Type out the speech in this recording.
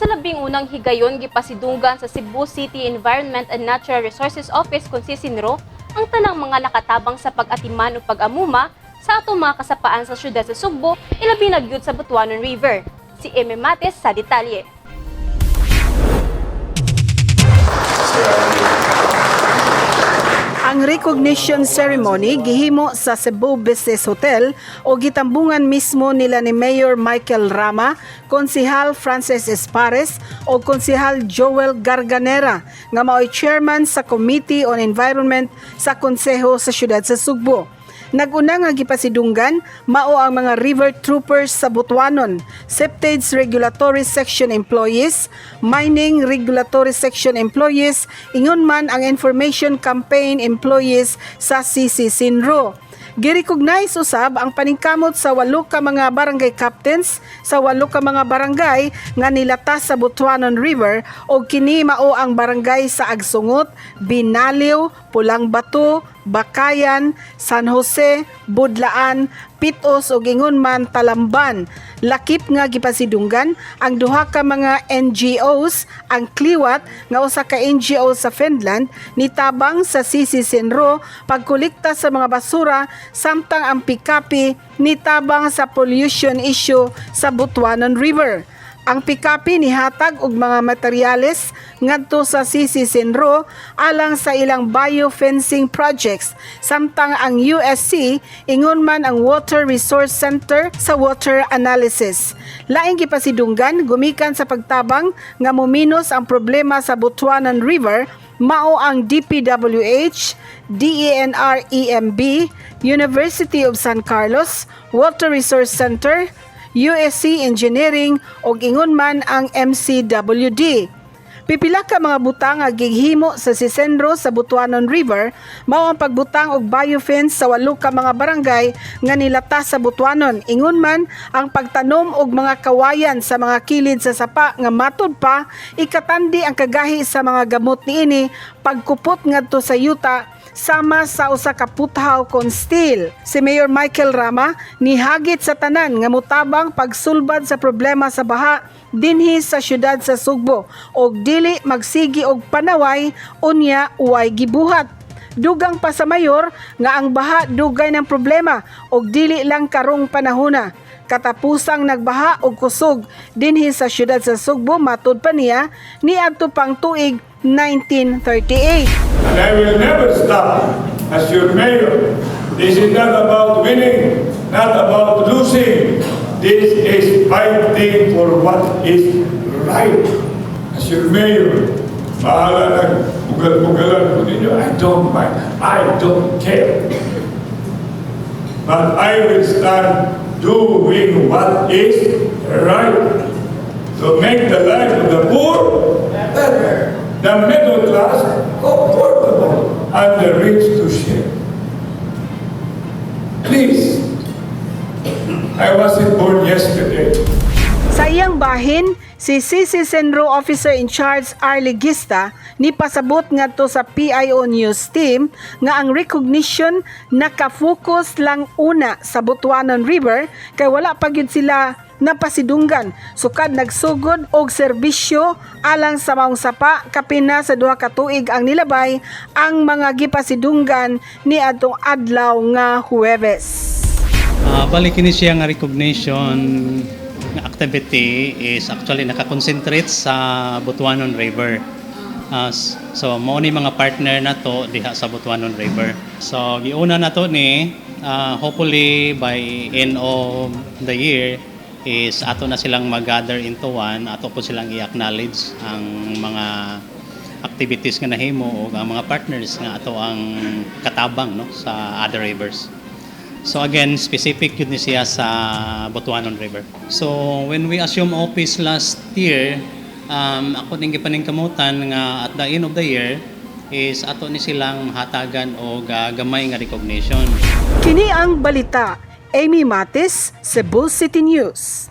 Sa labing unang higayon gipasidunggan sa Cebu City Environment and Natural Resources Office kung sisinro ang tanang mga nakatabang sa pag-atiman o pag-amuma sa atong mga kasapaan sa syudad sa Sugbo, ilabi na gyud sa Butuanon River. Si Eme Mates sa detalye. Ang recognition ceremony gihimo sa Cebu Business Hotel o gitambungan mismo nila ni Mayor Michael Rama, Konsihal Frances Espares o Konsihal Joel Garganera nga mao'y chairman sa Committee on Environment sa Konseho sa Siyudad sa Sugbo. Naguna nga gipasidunggan mao ang mga river troopers sa Butuanon, Septage Regulatory Section employees, Mining Regulatory Section employees, ingon man ang Information Campaign employees sa CC Sinro. Girecognize usab ang paningkamot sa walo ka mga barangay captains sa walo ka mga barangay nga nilatas sa Butuanon River o kini mao ang barangay sa Agsungot, Binaliw, Pulang Bato, Bakayan, San Jose, Budlaan, Pitos ug ingon man Talamban. Lakip nga gipasidunggan ang duha ka mga NGOs, ang Kliwat nga usa ka NGO sa Finland nitabang sa Sisi Senro pagkolekta sa mga basura samtang ang Pikapi nitabang sa pollution issue sa Butuanan River. Ang pikapi nihatag og mga materyales ngadto sa Sisi Senro alang sa ilang biofencing projects samtang ang USC ingon man ang Water Resource Center sa water analysis. Laing gipasidunggan gumikan sa pagtabang nga muminos ang problema sa Butuanan River mao ang DPWH, DENR-EMB, University of San Carlos, Water Resource Center, USC Engineering o ingon man ang MCWD. Pipila ka mga butang nga gighimo sa Sisendro sa Butuanon River mao ang pagbutang og biofence sa walo ka mga barangay nga nilatas sa Butuanon. Ingon man ang pagtanom og mga kawayan sa mga kilid sa sapa nga matud pa ikatandi ang kagahi sa mga gamot niini pagkupot ngadto sa yuta sama sa usa ka puthaw kon steel. Si Mayor Michael Rama nihagit sa tanan nga mutabang pagsulbad sa problema sa baha dinhi sa syudad sa Sugbo og dili magsigi og panaway unya uway gibuhat. Dugang pa sa mayor nga ang baha dugay ng problema og dili lang karong panahona. Katapusang nagbaha og kusog dinhi sa syudad sa Sugbo matud pa niya niadto pang tuig 1938. And I will never stop as your mayor. This is not about winning, not about losing. This is fighting for what is right. As your mayor, I don't mind. I don't care. But I will stand doing what is right to make the life of the poor better, the middle class comfortable, and the rich to share. Please, I wasn't born yesterday. Sa iyang bahin, si CC Senro Officer in Charge Arlie Gista ni pasabot ngadto sa PIO News team nga ang recognition nakafocus lang una sa Butuanan River kay wala pa gyud sila napasidunggan sukad nagsugod og serbisyo alang sa maong sapa kapina sa duha ka tuig ang nilabay ang mga gipasidunggan ni adtong adlaw nga Huwebes. Ah, balik kini siya nga recognition nga activity is actually nakakonsentrate sa Butuanon River. S- so mo ni mga partner na to diha sa Butuanon River. So giuna na to ni ah, hopefully by end of the year is ato na silang mag-gather into one, ato po silang i-acknowledge ang mga activities nga nahimo o ang mga partners nga ato ang katabang no sa other rivers. So again, specific yun siya sa Butuanon River. So when we assume office last year, um, ako ning gipaning kamutan nga at the end of the year is ato ni silang hatagan o gamay nga recognition. Kini ang balita. Amy Matis, Cebu City News.